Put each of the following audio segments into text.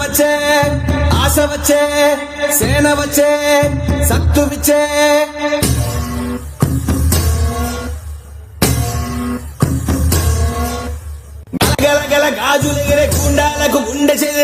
వచ్చే ఆశ వచ్చే సేన వచ్చే సత్తు విచ్చే గల గల గాజులు ఎగిరే గుండాలకు గుండె చెదిరే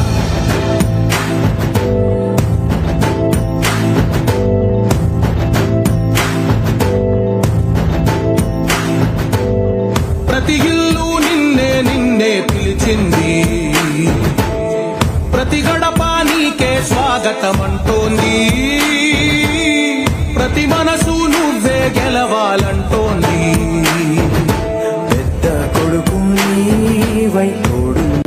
ప్రతి గడప నీకే స్వాగతమంటోంది. ప్రతి మనసు నువ్వే గెలవాలంటోంది. పెద్ద కొడుకు నీవై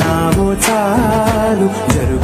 నాగో చాలు. జరుగు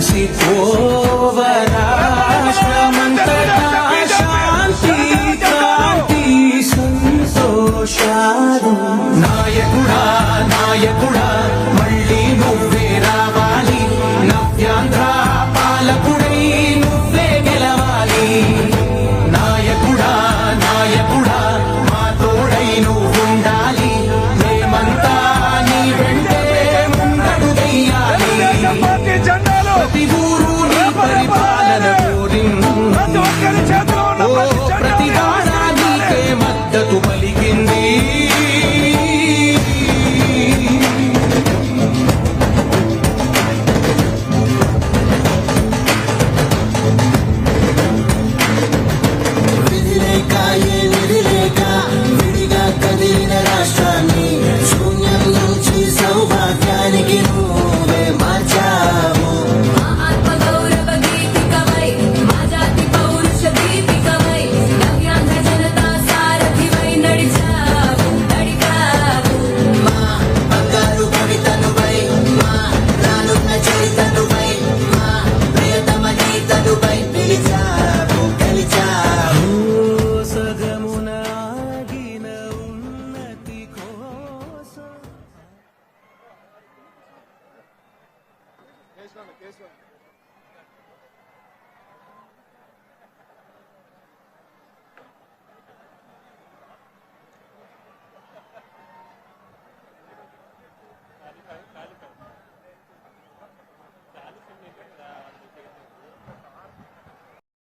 是火 oh,